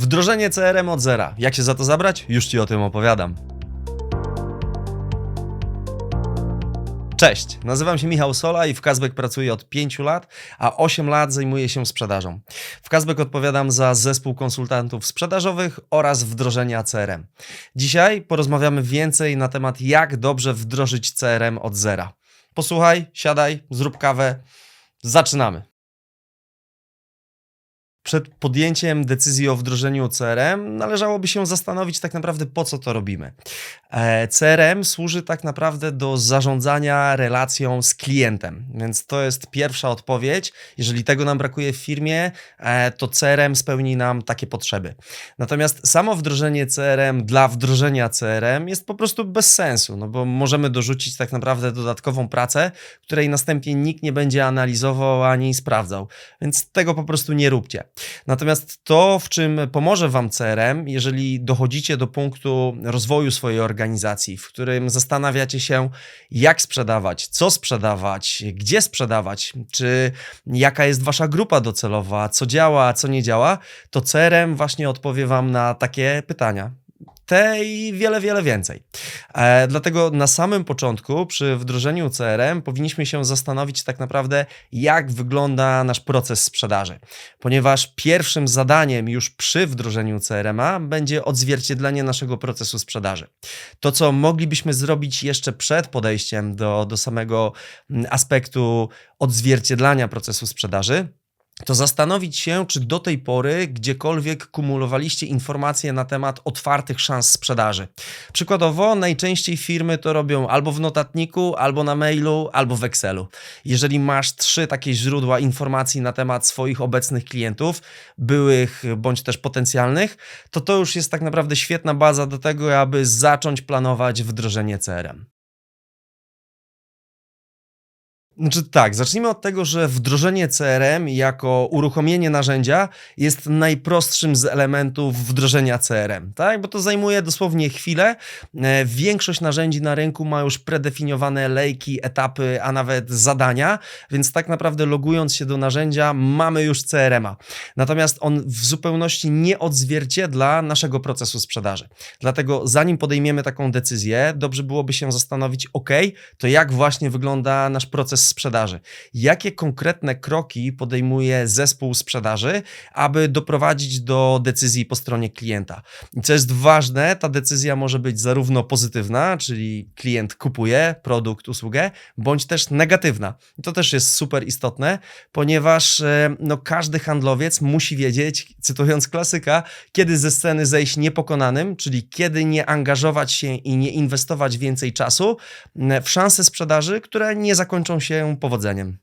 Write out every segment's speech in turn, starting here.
Wdrożenie CRM od zera. Jak się za to zabrać? Już Ci o tym opowiadam. Cześć, nazywam się Michał Sola i w Kazbek pracuję od 5 lat, a 8 lat zajmuję się sprzedażą. W Kazbek odpowiadam za zespół konsultantów sprzedażowych oraz wdrożenia CRM. Dzisiaj porozmawiamy więcej na temat, jak dobrze wdrożyć CRM od zera. Posłuchaj, siadaj, zrób kawę. Zaczynamy. Przed podjęciem decyzji o wdrożeniu CRM należałoby się zastanowić tak naprawdę po co to robimy. E, CRM służy tak naprawdę do zarządzania relacją z klientem, więc to jest pierwsza odpowiedź. Jeżeli tego nam brakuje w firmie, e, to CRM spełni nam takie potrzeby. Natomiast samo wdrożenie CRM dla wdrożenia CRM jest po prostu bez sensu, no bo możemy dorzucić tak naprawdę dodatkową pracę, której następnie nikt nie będzie analizował ani sprawdzał. Więc tego po prostu nie róbcie. Natomiast to, w czym pomoże Wam CRM, jeżeli dochodzicie do punktu rozwoju swojej organizacji, w którym zastanawiacie się, jak sprzedawać, co sprzedawać, gdzie sprzedawać, czy jaka jest Wasza grupa docelowa, co działa, co nie działa, to CRM właśnie odpowie Wam na takie pytania te i wiele, wiele więcej. E, dlatego na samym początku, przy wdrożeniu CRM, powinniśmy się zastanowić tak naprawdę, jak wygląda nasz proces sprzedaży. Ponieważ pierwszym zadaniem już przy wdrożeniu CRM-a będzie odzwierciedlenie naszego procesu sprzedaży. To, co moglibyśmy zrobić jeszcze przed podejściem do, do samego mm, aspektu odzwierciedlania procesu sprzedaży, to zastanowić się, czy do tej pory gdziekolwiek kumulowaliście informacje na temat otwartych szans sprzedaży. Przykładowo, najczęściej firmy to robią albo w notatniku, albo na mailu, albo w Excelu. Jeżeli masz trzy takie źródła informacji na temat swoich obecnych klientów, byłych bądź też potencjalnych, to to już jest tak naprawdę świetna baza do tego, aby zacząć planować wdrożenie CRM. Znaczy tak, zacznijmy od tego, że wdrożenie CRM jako uruchomienie narzędzia jest najprostszym z elementów wdrożenia CRM, tak? Bo to zajmuje dosłownie chwilę. E, większość narzędzi na rynku ma już predefiniowane lejki, etapy, a nawet zadania, więc tak naprawdę logując się do narzędzia mamy już CRM-a. Natomiast on w zupełności nie odzwierciedla naszego procesu sprzedaży. Dlatego zanim podejmiemy taką decyzję, dobrze byłoby się zastanowić, ok, to jak właśnie wygląda nasz proces sprzedaży. Jakie konkretne kroki podejmuje zespół sprzedaży, aby doprowadzić do decyzji po stronie klienta? I co jest ważne, ta decyzja może być zarówno pozytywna, czyli klient kupuje produkt, usługę, bądź też negatywna. I to też jest super istotne, ponieważ e, no, każdy handlowiec musi wiedzieć, cytując klasyka, kiedy ze sceny zejść niepokonanym, czyli kiedy nie angażować się i nie inwestować więcej czasu w szanse sprzedaży, które nie zakończą się powodzeniem.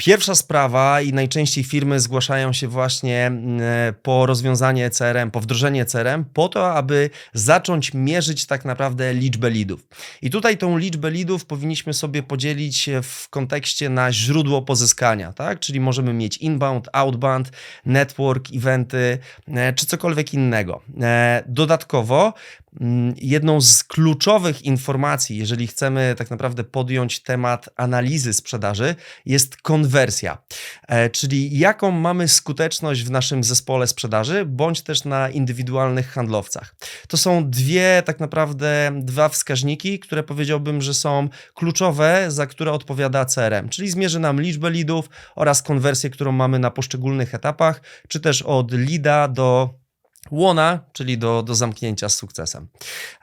Pierwsza sprawa i najczęściej firmy zgłaszają się właśnie e, po rozwiązanie CRM, po wdrożenie CRM, po to, aby zacząć mierzyć tak naprawdę liczbę leadów. I tutaj tą liczbę leadów powinniśmy sobie podzielić w kontekście na źródło pozyskania, tak? Czyli możemy mieć inbound, outbound, network, eventy e, czy cokolwiek innego. E, dodatkowo jedną z kluczowych informacji, jeżeli chcemy tak naprawdę podjąć temat analizy sprzedaży, jest konwersja e, czyli jaką mamy skuteczność w naszym zespole sprzedaży, bądź też na indywidualnych handlowcach. To są dwie, tak naprawdę, dwa wskaźniki, które powiedziałbym, że są kluczowe, za które odpowiada CRM, czyli zmierzy nam liczbę leadów oraz konwersję, którą mamy na poszczególnych etapach, czy też od leada do łona, czyli do, do zamknięcia z sukcesem.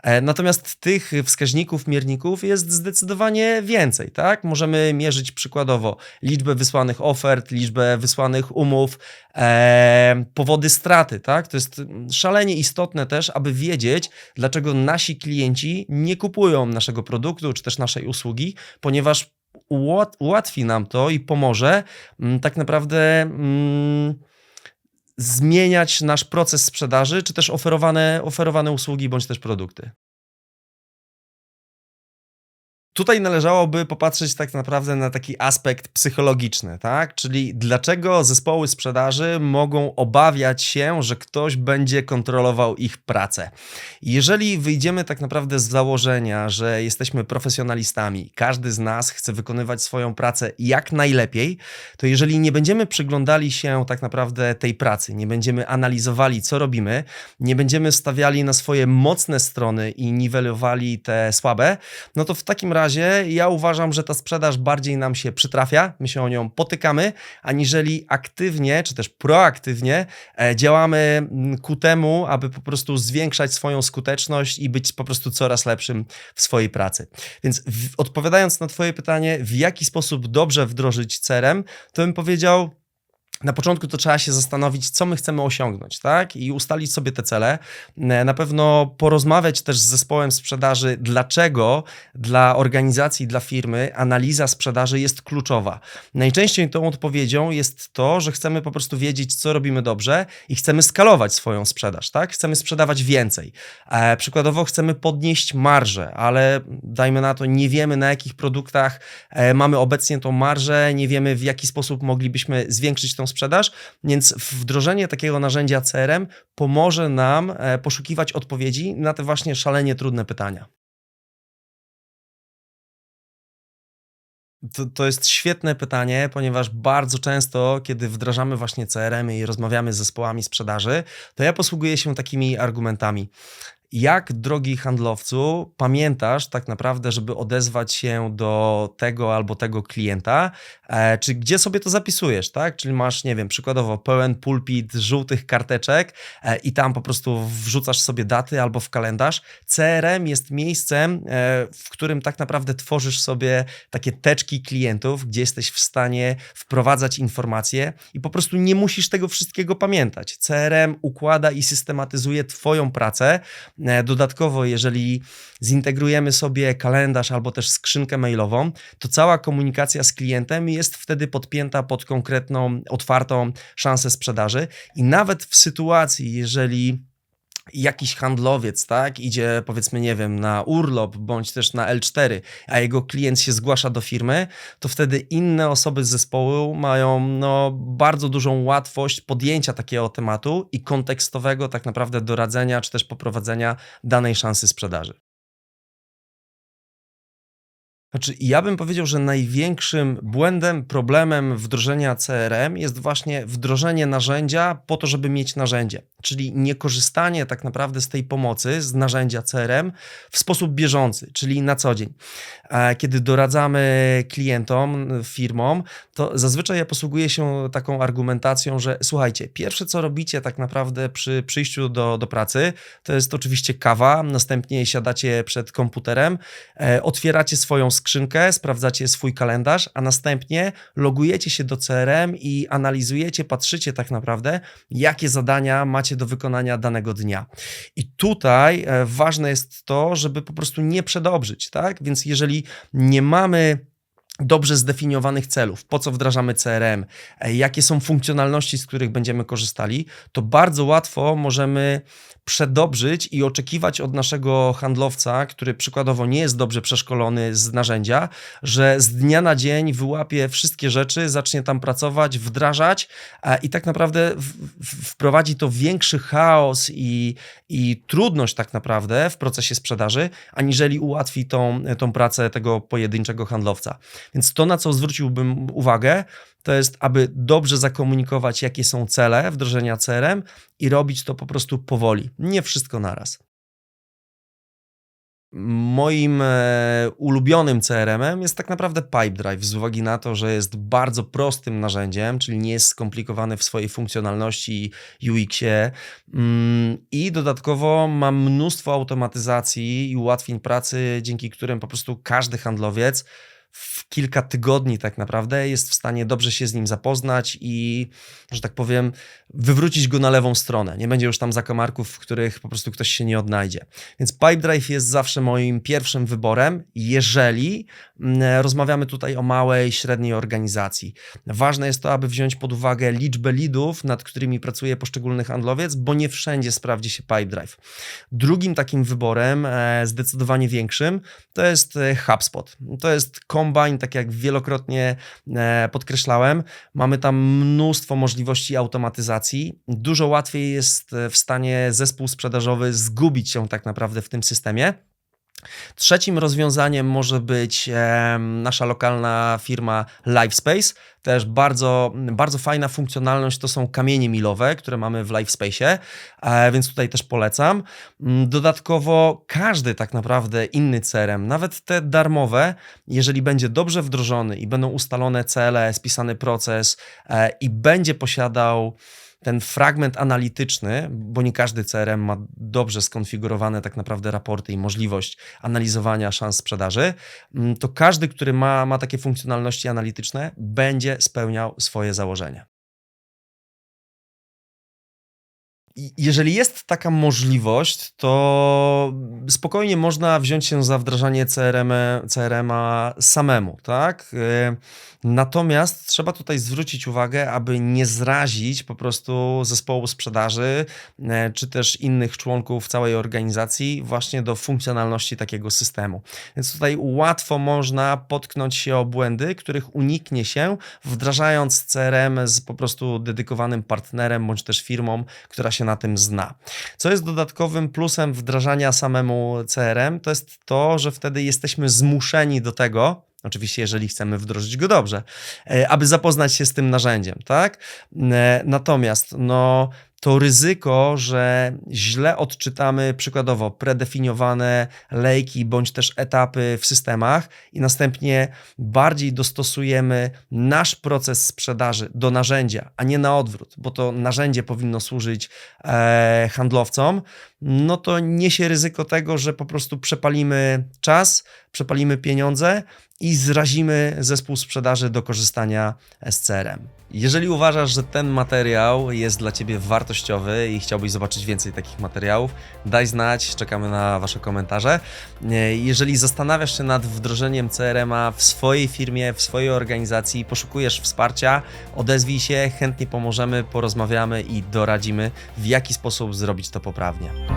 E, natomiast tych wskaźników, mierników jest zdecydowanie więcej. Tak? Możemy mierzyć przykładowo liczbę wysłanych ofert, liczbę wysłanych umów, e, powody straty. Tak? To jest szalenie istotne też, aby wiedzieć, dlaczego nasi klienci nie kupują naszego produktu czy też naszej usługi, ponieważ ułatwi nam to i pomoże mm, tak naprawdę. Mm, zmieniać nasz proces sprzedaży, czy też oferowane, oferowane usługi bądź też produkty. Tutaj należałoby popatrzeć tak naprawdę na taki aspekt psychologiczny, tak? Czyli dlaczego zespoły sprzedaży mogą obawiać się, że ktoś będzie kontrolował ich pracę. Jeżeli wyjdziemy tak naprawdę z założenia, że jesteśmy profesjonalistami, każdy z nas chce wykonywać swoją pracę jak najlepiej, to jeżeli nie będziemy przyglądali się tak naprawdę tej pracy, nie będziemy analizowali, co robimy, nie będziemy stawiali na swoje mocne strony i niwelowali te słabe, no to w takim razie razie ja uważam, że ta sprzedaż bardziej nam się przytrafia, my się o nią potykamy, aniżeli aktywnie czy też proaktywnie e, działamy mm, ku temu, aby po prostu zwiększać swoją skuteczność i być po prostu coraz lepszym w swojej pracy. Więc w, odpowiadając na Twoje pytanie, w jaki sposób dobrze wdrożyć CRM, to bym powiedział, na początku to trzeba się zastanowić, co my chcemy osiągnąć, tak? I ustalić sobie te cele. E, na pewno porozmawiać też z zespołem sprzedaży, dlaczego dla organizacji, dla firmy analiza sprzedaży jest kluczowa. Najczęściej tą odpowiedzią jest to, że chcemy po prostu wiedzieć, co robimy dobrze i chcemy skalować swoją sprzedaż, tak? Chcemy sprzedawać więcej. E, przykładowo chcemy podnieść marżę, ale dajmy na to, nie wiemy na jakich produktach e, mamy obecnie tą marżę, nie wiemy w jaki sposób moglibyśmy zwiększyć tą sprzedaż, więc wdrożenie takiego narzędzia CRM pomoże nam e, poszukiwać odpowiedzi na te właśnie szalenie trudne pytania. To, to jest świetne pytanie, ponieważ bardzo często, kiedy wdrażamy właśnie CRM i rozmawiamy z zespołami sprzedaży, to ja posługuję się takimi argumentami. Jak, drogi handlowcu, pamiętasz tak naprawdę, żeby odezwać się do tego albo tego klienta, e, czy gdzie sobie to zapisujesz, tak? Czyli masz, nie wiem, przykładowo pełen pulpit żółtych karteczek e, i tam po prostu wrzucasz sobie daty albo w kalendarz. CRM jest miejscem, e, w którym tak naprawdę tworzysz sobie takie teczki klientów, gdzie jesteś w stanie wprowadzać informacje i po prostu nie musisz tego wszystkiego pamiętać. CRM układa i systematyzuje Twoją pracę dodatkowo, jeżeli zintegrujemy sobie kalendarz albo też skrzynkę mailową, to cała komunikacja z klientem jest wtedy podpięta pod konkretną, otwartą szansę sprzedaży. I nawet w sytuacji, jeżeli jakiś handlowiec, tak, idzie powiedzmy, nie wiem, na urlop bądź też na L4, a jego klient się zgłasza do firmy, to wtedy inne osoby z zespołu mają no, bardzo dużą łatwość podjęcia takiego tematu i kontekstowego tak naprawdę doradzenia czy też poprowadzenia danej szansy sprzedaży. Znaczy, ja bym powiedział, że największym błędem, problemem wdrożenia CRM jest właśnie wdrożenie narzędzia po to, żeby mieć narzędzie, czyli niekorzystanie tak naprawdę z tej pomocy, z narzędzia CRM w sposób bieżący, czyli na co dzień. Kiedy doradzamy klientom, firmom, to zazwyczaj ja posługuję się taką argumentacją, że słuchajcie, pierwsze co robicie tak naprawdę przy przyjściu do, do pracy, to jest oczywiście kawa, następnie siadacie przed komputerem, e, otwieracie swoją skrzynkę, sprawdzacie swój kalendarz, a następnie logujecie się do CRM i analizujecie, patrzycie tak naprawdę, jakie zadania macie do wykonania danego dnia. I tutaj e, ważne jest to, żeby po prostu nie przedobrzyć, tak? Więc jeżeli nie mamy dobrze zdefiniowanych celów, po co wdrażamy CRM, e, jakie są funkcjonalności, z których będziemy korzystali, to bardzo łatwo możemy przedobrzyć i oczekiwać od naszego handlowca, który przykładowo nie jest dobrze przeszkolony z narzędzia, że z dnia na dzień wyłapie wszystkie rzeczy, zacznie tam pracować, wdrażać i tak naprawdę wprowadzi to większy chaos i, i trudność tak naprawdę w procesie sprzedaży, aniżeli ułatwi tą, tą pracę tego pojedynczego handlowca. Więc to, na co zwróciłbym uwagę, to jest, aby dobrze zakomunikować, jakie są cele wdrożenia CRM i robić to po prostu powoli, nie wszystko naraz. Moim e, ulubionym CRM-em jest tak naprawdę Pipedrive, z uwagi na to, że jest bardzo prostym narzędziem, czyli nie jest skomplikowany w swojej funkcjonalności UX-ie. Mm, I dodatkowo ma mnóstwo automatyzacji i ułatwień pracy, dzięki którym po prostu każdy handlowiec w kilka tygodni tak naprawdę jest w stanie dobrze się z nim zapoznać i, że tak powiem, wywrócić go na lewą stronę. Nie będzie już tam zakamarków, w których po prostu ktoś się nie odnajdzie. Więc Pipedrive jest zawsze moim pierwszym wyborem, jeżeli mm, rozmawiamy tutaj o małej, średniej organizacji. Ważne jest to, aby wziąć pod uwagę liczbę leadów, nad którymi pracuje poszczególny handlowiec, bo nie wszędzie sprawdzi się Pipedrive. Drugim takim wyborem, e, zdecydowanie większym, to jest e, HubSpot. To jest kombine, tak jak wielokrotnie e, podkreślałem. Mamy tam mnóstwo możliwości automatyzacji. Dużo łatwiej jest e, w stanie zespół sprzedażowy zgubić się tak naprawdę w tym systemie. Trzecim rozwiązaniem może być nasza lokalna firma LiveSpace. Też bardzo, bardzo fajna funkcjonalność to są kamienie milowe, które mamy w LiveSpace, e, więc tutaj też polecam. Mm, Dodatkowo każdy tak naprawdę inny CRM, nawet te darmowe, jeżeli będzie dobrze wdrożony i będą ustalone cele, spisany proces e, i będzie posiadał ten fragment analityczny, bo nie każdy CRM ma dobrze skonfigurowane tak naprawdę raporty i możliwość analizowania szans sprzedaży, mm, to każdy, który ma, ma takie funkcjonalności analityczne, będzie spełniał swoje założenia. Jeżeli jest taka możliwość, to spokojnie można wziąć się za wdrażanie CRM, CRM-a samemu, tak? Y, Natomiast trzeba tutaj zwrócić uwagę, aby nie zrazić po prostu zespołu sprzedaży, e, czy też innych członków całej organizacji właśnie do funkcjonalności takiego systemu. Więc tutaj łatwo można potknąć się o błędy, których uniknie się wdrażając CRM z po prostu dedykowanym partnerem bądź też firmą, która się na tym zna. Co jest dodatkowym plusem wdrażania samemu CRM, to jest to, że wtedy jesteśmy zmuszeni do tego, Oczywiście, jeżeli chcemy wdrożyć go dobrze, e, aby zapoznać się z tym narzędziem, tak? E, Natomiast, no, to ryzyko, że źle odczytamy przykładowo predefiniowane lejki bądź też etapy w systemach i następnie bardziej dostosujemy nasz proces sprzedaży do narzędzia, a nie na odwrót, bo to narzędzie powinno służyć e, handlowcom, no to niesie ryzyko tego, że po prostu przepalimy czas, przepalimy pieniądze i zrazimy zespół sprzedaży do korzystania z CRM. Jeżeli uważasz, że ten materiał jest dla Ciebie wartościowy i chciałbyś zobaczyć więcej takich materiałów, daj znać, czekamy na Wasze komentarze. E, Jeżeli zastanawiasz się nad wdrożeniem CRM-a w swojej firmie, w swojej organizacji, poszukujesz wsparcia, odezwij się, chętnie pomożemy, porozmawiamy i doradzimy, w jaki sposób zrobić to poprawnie.